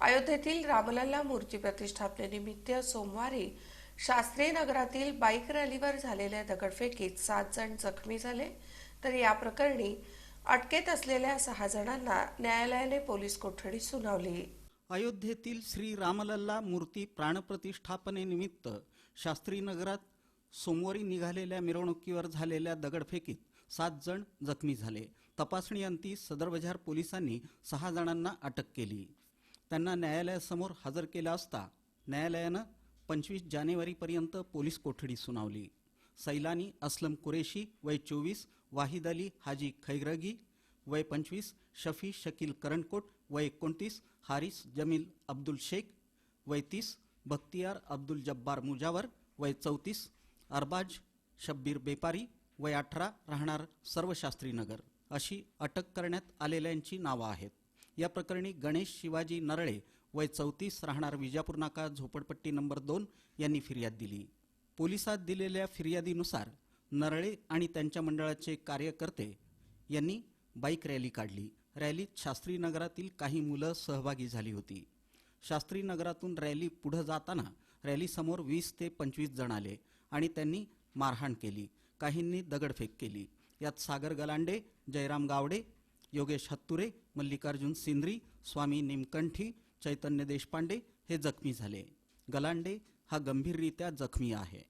अयोध्येतील रामलल्ला मूर्ती प्रतिष्ठापनेनिमित्त सोमवारी शास्त्री नगरातील बाईक रॅलीवर झालेल्या दगडफेकीत सात जण जखमी झाले. तर या प्रकरणी अटकेत असलेल्या सहा जणांना न्यायालयाने पोलीस कोठडी सुनावली. अयोध्येतील श्री रामलल्ला मूर्ती प्राणप्रतिष्ठापनेनिमित्त शास्त्रीनगरात सोमवारी निघालेल्या मिरवणुकीवर झालेल्या दगडफेकीत सात जण जखमी झाले. तपासणीअंती सदर बजार पोलिसांनी सहा जणांना अटक केली. त्यांना न्यायालयासमोर हजर केलं असता न्यायालयानं पंचवीस जानेवारीपर्यंत पोलीस कोठडी सुनावली. सैलानी असलम कुरेशी वय चोवीस वाहिद अली हाजी खैरगी वय पंचवीस शफी शकील करणकोट वय एकोणतीस हारिस जमील अब्दुल शेख वय तीस बख्तियार अब्दुल जब्बार मुजावर वय चौतीस अरबाज शब्बीर बेपारी वय अठरा राहणार सर्व शास्त्रीनगर अशी अटक करण्यात आलेल्यांची नावं आहेत. या प्रकरणी गणेश शिवाजी नरळे वय चौतीस राहणार विजापूर नाका झोपडपट्टी नंबर दोन यांनी फिर्याद दिली. पोलिसात दिलेल्या फिर्यादीनुसार नरळे आणि त्यांच्या मंडळाचे कार्यकर्ते यांनी बाईक रॅली काढली. रॅलीत शास्त्रीनगरातील काही मुलं सहभागी झाली होती. शास्त्री नगरातून रॅली पुढं जाताना रॅलीसमोर वीस ते पंचवीस जण आले आणि त्यांनी मारहाण केली. काहींनी दगडफेक केली. यात सागर गलांडे जयराम गावडे योगेश हत्तुरे मल्लिकार्जुन सिंद्री स्वामी निमकंठी चैतन्य देशपांडे हे जखमी झाले. गलांडे हा गंभीररित्या जखमी आहे.